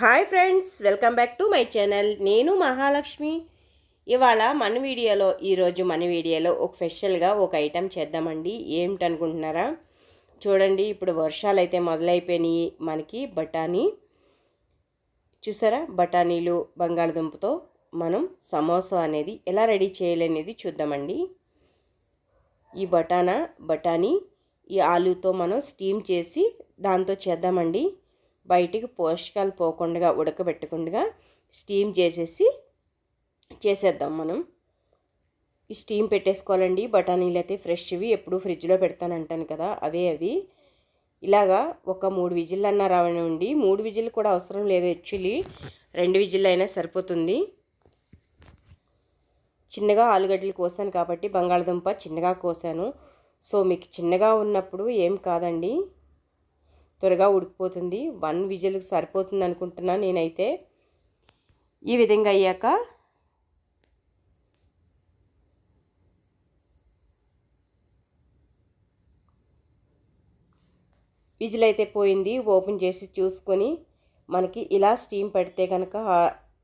Hi friends welcome back to my channel. నేను మహాలక్ష్మి. ఇవాళ మన వీడియోలో ఈరోజు మన వీడియోలో ఒక స్పెషల్గా ఒక ఐటెం చేద్దామండి. ఏమిటనుకుంటున్నారా? చూడండి ఇప్పుడు వర్షాలు అయితే మొదలైపోయినాయి మనకి. బఠానీ. చూసారా? బఠానీలు బంగాళదుంపతో మనం సమోసా అనేది ఎలా రెడీ చేయాలనేది చూద్దామండి. ఈ బఠానా బఠానీ ఈ ఆలుతో మనం స్టీమ్ చేసి దాంతో చేద్దామండి. బయటికి పోషకాలు పోకుండా ఉడకబెట్టకుండా స్టీమ్ చేసేసి చేసేద్దాం మనం. ఈ స్టీమ్ పెట్టేసుకోవాలండి. బఠానీలు అయితే ఫ్రెష్వి. ఎప్పుడు ఫ్రిడ్జ్లో పెడతానంటాను కదా అవే అవి. ఇలాగా ఒక మూడు విజిల్ అన్న రావనివ్వండి మూడు విజిల్ కూడా అవసరం లేదు యాక్చువల్లీ. రెండు విజిల్ అయినా సరిపోతుంది. చిన్నగా ఆలుగడ్డలు కోసాను కాబట్టి బంగాళదుంప చిన్నగా కోసాను. సో మీకు చిన్నగా ఉన్నప్పుడు ఏం కాదండి. త్వరగా ఉడికిపోతుంది. వన్ విజిల్కి సరిపోతుంది అనుకుంటున్నా నేనైతే. ఈ విధంగా అయ్యాక విజిల్ అయితే పోయింది. ఓపెన్ చేసి చూసుకొని మనకి ఇలా స్టీమ్ పెడితే కనుక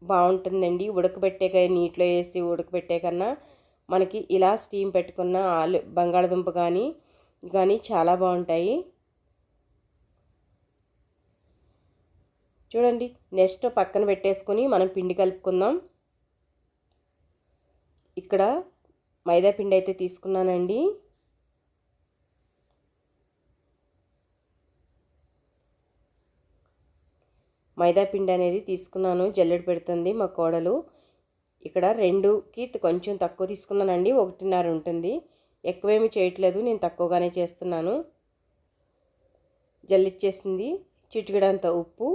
బాగుంటుందండి. ఉడకబెట్టే నీటిలో వేసి ఉడకబెట్టే కన్నా మనకి ఇలా స్టీమ్ పెట్టుకున్న ఆలు బంగాళదుంప కానీ కానీ చాలా బాగుంటాయి. చూడండి నెక్స్ట్ పక్కన పెట్టేసుకొని మనం పిండి కలుపుకుందాం. ఇక్కడ మైదా పిండి అయితే తీసుకున్నానండి. మైదా పిండి అనేది తీసుకున్నాను జల్లెడు పెడుతుంది మా కోడలు. ఇక్కడ రెండుకి కొంచెం తక్కువ తీసుకున్నానండి ఒకటిన్నర ఉంటుంది. ఎక్కువేమి చేయట్లేదు నేను తక్కువగానే చేస్తున్నాను. జల్లిచ్చేసింది చిటికడంత ఉప్పు.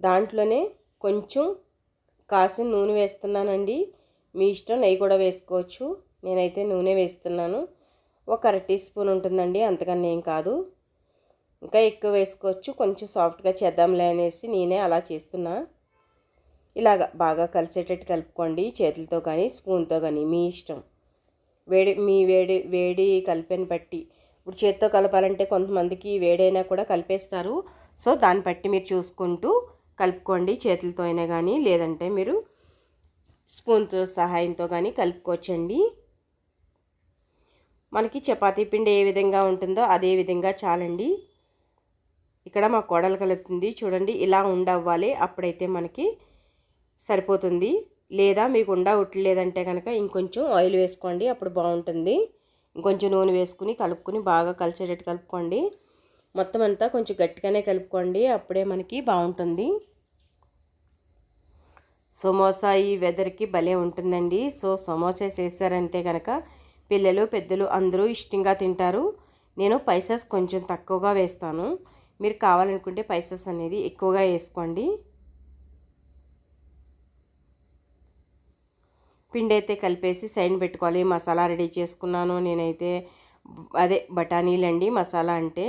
దాంట్లోనే కొంచెం కాసిన నూనె వేస్తున్నానండి. మీ ఇష్టం నెయ్యి కూడా వేసుకోవచ్చు. నేనైతే నూనె వేస్తున్నాను. ఒక అర టీ స్పూన్ ఉంటుందండి అంతకన్నా ఏం కాదు. ఇంకా ఎక్కువ వేసుకోవచ్చు. కొంచెం సాఫ్ట్గా చేద్దాంలే అనేసి నేనే అలా చేస్తున్నా. ఇలాగ బాగా కలిసేటట్టు కలుపుకోండి. చేతులతో కానీ స్పూన్తో కానీ మీ ఇష్టం. వేడి మీ వేడి వేడి కలిపిన బట్టి. ఇప్పుడు చేత్తో కలపాలంటే కొంతమందికి వేడైనా కూడా కలిపేస్తారు. సో దాన్ని బట్టి మీరు చూసుకుంటూ కలుపుకోండి చేతులతో అయినా కానీ లేదంటే మీరు స్పూన్తో సహాయంతో కానీ కలుపుకోవచ్చండి. మనకి చపాతీ పిండి ఏ విధంగా ఉంటుందో అదే విధంగా చాలండి. ఇక్కడ మా కోడలు కలుపుతుంది. చూడండి ఇలా ఉండవ్వాలి. అప్పుడైతే మనకి సరిపోతుంది. లేదా మీకు ఉండ ఉట్టలేదంటే కనుక ఇంకొంచెం ఆయిల్ వేసుకోండి అప్పుడు బాగుంటుంది. ఇంకొంచెం నూనె వేసుకుని కలుపుకొని బాగా కలిసేటట్టు కలుపుకోండి. మొత్తం అంతా కొంచెం గట్టిగానే కలుపుకోండి. అప్పుడే మనకి బాగుంటుంది. సమోసా ఈ వెదర్కి భలే ఉంటుందండి. సో సమోసా చేశారంటే కనుక పిల్లలు పెద్దలు అందరూ ఇష్టంగా తింటారు. నేను పైసెస్ కొంచెం తక్కువగా వేస్తాను. మీరు కావాలనుకుంటే పైసెస్ అనేది ఎక్కువగా వేసుకోండి. పిండి అయితే కలిపేసి సైడ్ పెట్టుకోవాలి. మసాలా రెడీ చేసుకున్నాను. నేనైతే అదే బఠానీలు అండి మసాలా అంటే.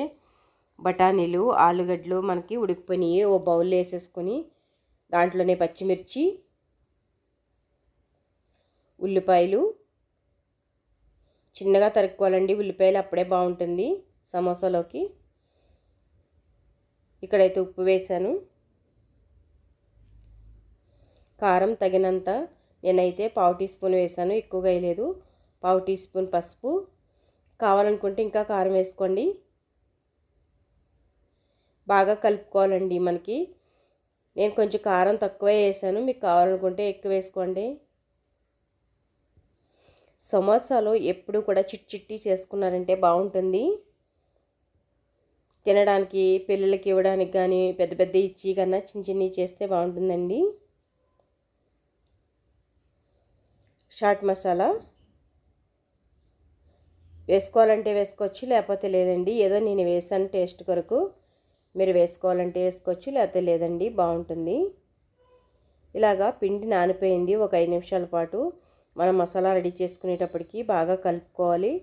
బఠానీలు ఆలుగడ్డలు మనకి ఉడికిపోయినాయి. ఓ బౌల్ వేసేసుకొని దాంట్లోనే పచ్చిమిర్చి ఉల్లిపాయలు. చిన్నగా తరుక్కోవాలండి ఉల్లిపాయలు అప్పుడే బాగుంటుంది సమోసాలోకి. ఇక్కడైతే ఉప్పు వేసాను. కారం తగినంత నేనైతే పావు టీ స్పూన్ వేసాను ఎక్కువగా వేయలేదు. పావు టీ స్పూన్ పసుపు. కావాలనుకుంటే ఇంకా కారం వేసుకోండి. బాగా కలుపుకోవాలండి మనకి. నేను కొంచెం కారం తక్కువ వేసాను. మీకు కావాలనుకుంటే ఎక్కువ వేసుకోండి. సమోసాలో ఎప్పుడు కూడా చిట్టి చిట్టి చేసుకున్నారంటే బాగుంటుంది. తినడానికి పిల్లలకి ఇవ్వడానికి కానీ పెద్ద పెద్ద ఇచ్చి కన్నా చిన్న చిన్నవి చేస్తే బాగుంటుందండి. షాట్ మసాలా. వేసుకోవాలంటే వేసుకోవచ్చు లేకపోతే లేదండి. ఏదో నేను వేసాను టేస్ట్ కొరకు. మీరు వేసుకోవాలంటే వేసుకోవచ్చు లేకపోతే లేదండి బాగుంటుంది. ఇలాగా పిండి నానిపోయింది ఒక ఐదు నిమిషాల పాటు మనం మసాలా రెడీ చేసుకునేటప్పటికి బాగా కలుపుకోవాలి.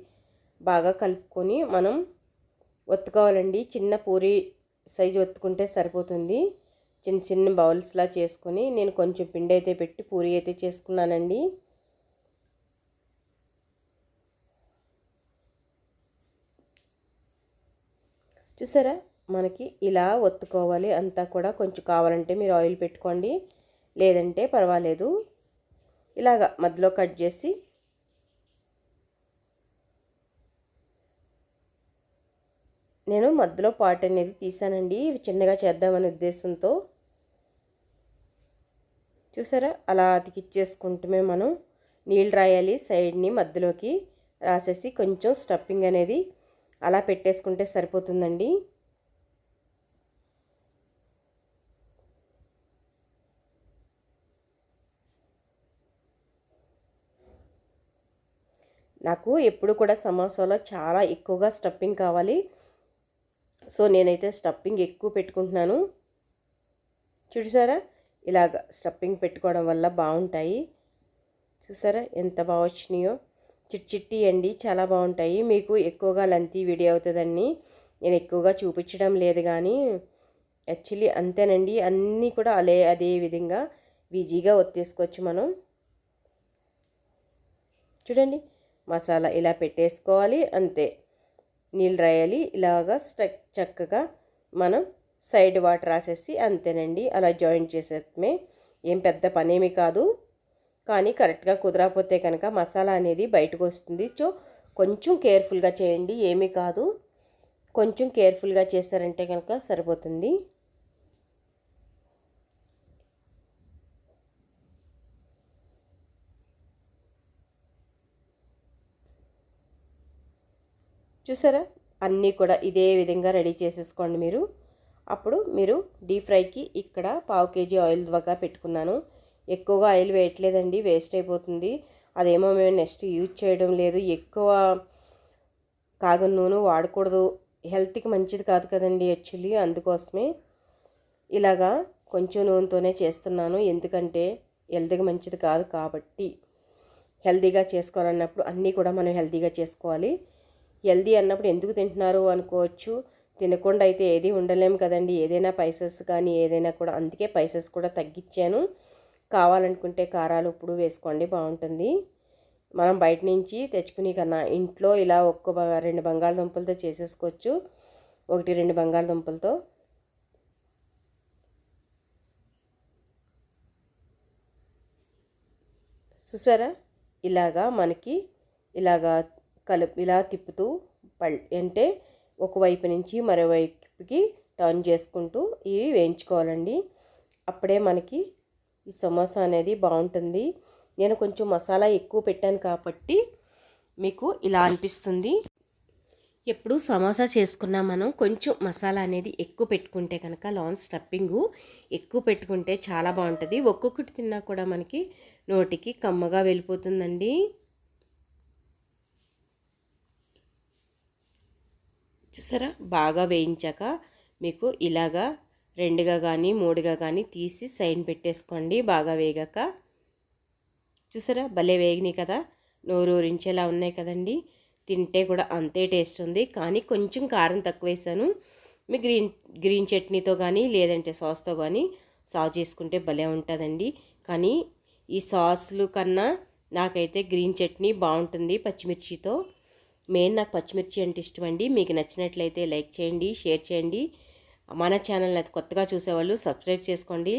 బాగా కలుపుకొని మనం ఒత్తుకోవాలండి. చిన్న పూరి సైజు ఒత్తుకుంటే సరిపోతుంది. చిన్న చిన్న బౌల్స్లా చేసుకొని నేను కొంచెం పిండి అయితే పెట్టి పూరి అయితే చేసుకున్నానండి. చూసారా? మనకి ఇలా ఒత్తుకోవాలి. అంతా కూడా కొంచెం కావాలంటే మీరు ఆయిల్ పెట్టుకోండి. లేదంటే పర్వాలేదు. ఇలాగా మధ్యలో కట్ చేసి నేను మధ్యలో పార్ట్ అనేది తీసానండి. ఇవి చిన్నగా చేద్దామనే ఉద్దేశంతో. చూసారా? అలా అతికిచ్చేసుకుంటమే మనం. నీళ్ళు రాయాలి. సైడ్ని మధ్యలోకి రాసేసి కొంచెం స్టఫింగ్ అనేది అలా పెట్టేసుకుంటే సరిపోతుందండి. నాకు ఎప్పుడు కూడా సమోసాలో చాలా ఎక్కువగా స్టఫింగ్ కావాలి. సో నేనైతే స్టఫింగ్ ఎక్కువ పెట్టుకుంటున్నాను. చూసారా? ఇలాగ స్టఫింగ్ పెట్టుకోవడం వల్ల బాగుంటాయి. చూసారా? ఎంత బాగా వచ్చినాయో. చిట్ చిట్టి అండి చాలా బాగుంటాయి. మీకు ఎక్కువగా లెంతీ వీడియో అవుతుందని నేను ఎక్కువగా చూపించడం లేదు కానీ యాక్చువల్లీ అంతేనండి. అన్నీ కూడా అలే అదే విధంగా ఈజీగా ఒత్తేసుకోవచ్చు మనం. చూడండి. మసాలా ఇలా పెట్టేసుకోవాలి అంతే. నీళ్ళు రాయాలి ఇలాగా స్టక్ చక్కగా మనం సైడ్ వాటర్ రాసేసి అంతేనండి అలా జాయింట్ చేసేమే ఏం పెద్ద పనేమి కాదు. కానీ కరెక్ట్గా కుదరకపోతే కనుక మసాలా అనేది బయటకు వస్తుంది. సో కొంచెం కేర్ఫుల్గా చేయండి ఏమీ కాదు. కొంచెం కేర్ఫుల్గా చేస్తారంటే కనుక సరిపోతుంది. చూసారా? అన్నీ కూడా ఇదే విధంగా రెడీ చేసేసుకోండి మీరు. అప్పుడు మీరు డీప్ ఫ్రైకి ఇక్కడ పావు కేజీ ఆయిల్ ద్వారా పెట్టుకున్నాను. ఎక్కువగా ఆయిల్ వేయట్లేదండి వేస్ట్ అయిపోతుంది. అదేమో మేము నెక్స్ట్ యూజ్ చేయడం లేదు. ఎక్కువ కాగం నూనె వాడకూడదు. హెల్త్కి మంచిది కాదు కదండి యాక్చువల్లీ అందుకోసమే ఇలాగా కొంచెం నూనెతోనే చేస్తున్నాను. ఎందుకంటే హెల్త్కి మంచిది కాదు కాబట్టి హెల్తీగా చేసుకోవాలన్నప్పుడు అన్నీ కూడా మనం హెల్తీగా చేసుకోవాలి. హెల్దీ అన్నప్పుడు ఎందుకు తింటున్నారు అనుకోవచ్చు. తినకుండా అయితే ఏది ఉండలేము కదండి. ఏదైనా పైసెస్ కానీ ఏదైనా కూడా అందుకే పైసెస్ కూడా తగ్గించాను. కావాలనుకుంటే కారాలు ఇప్పుడు వేసుకోండి బాగుంటుంది. మనం బయట నుంచి తెచ్చుకునే కన్నా ఇంట్లో ఇలా ఒక్క రెండు బంగాళదుంపలతో చేసేసుకోవచ్చు. ఒకటి రెండు బంగాళదుంపలతో. చూసారా? ఇలాగా మనకి ఇలాగా కలుపు ఇలా తిప్పుతూ పల్ అంటే ఒకవైపు నుంచి మరోవైపుకి టర్న్ చేసుకుంటూ ఇవి వేయించుకోవాలండి. అప్పుడే మనకి ఈ సమోసా అనేది బాగుంటుంది. నేను కొంచెం మసాలా ఎక్కువ పెట్టాను కాబట్టి మీకు ఇలా అనిపిస్తుంది. ఎప్పుడు సమోసా చేసుకున్నా మనం కొంచెం మసాలా అనేది ఎక్కువ పెట్టుకుంటే కనుక లాన్ స్టఫింగు ఎక్కువ పెట్టుకుంటే చాలా బాగుంటుంది. ఒక్కొక్కటి తిన్నా కూడా మనకి నోటికి కమ్మగా వెళ్ళిపోతుందండి. చూసారా? బాగా వేయించాక మీకు ఇలాగా రెండుగా కానీ మూడుగా కానీ తీసి సైడ్ పెట్టేసుకోండి బాగా వేగాక. చూసారా? భలే వేగినాయి కదా? నోరు ఊరించేలా ఉన్నాయి కదండి. తింటే కూడా అంతే టేస్ట్ ఉంది. కానీ కొంచెం కారం తక్కువ వేసాను. మీ గ్రీన్ గ్రీన్ చట్నీతో కానీ లేదంటే సాస్తో కానీ సాస్ చేసుకుంటే భలే ఉంటుందండి. కానీ ఈ సాస్లు కన్నా నాకైతే గ్రీన్ చట్నీ బాగుంటుంది పచ్చిమిర్చితో. మెయిన్ నాకు పచ్చిమిర్చి అంటే ఇష్టం అండి మీకు నచ్చినట్లయితే లైక్ చేయండి షేర్ చేయండి. మన ఛానల్ అది కొత్తగా చూసేవాళ్ళు సబ్స్క్రైబ్ చేసుకోండి.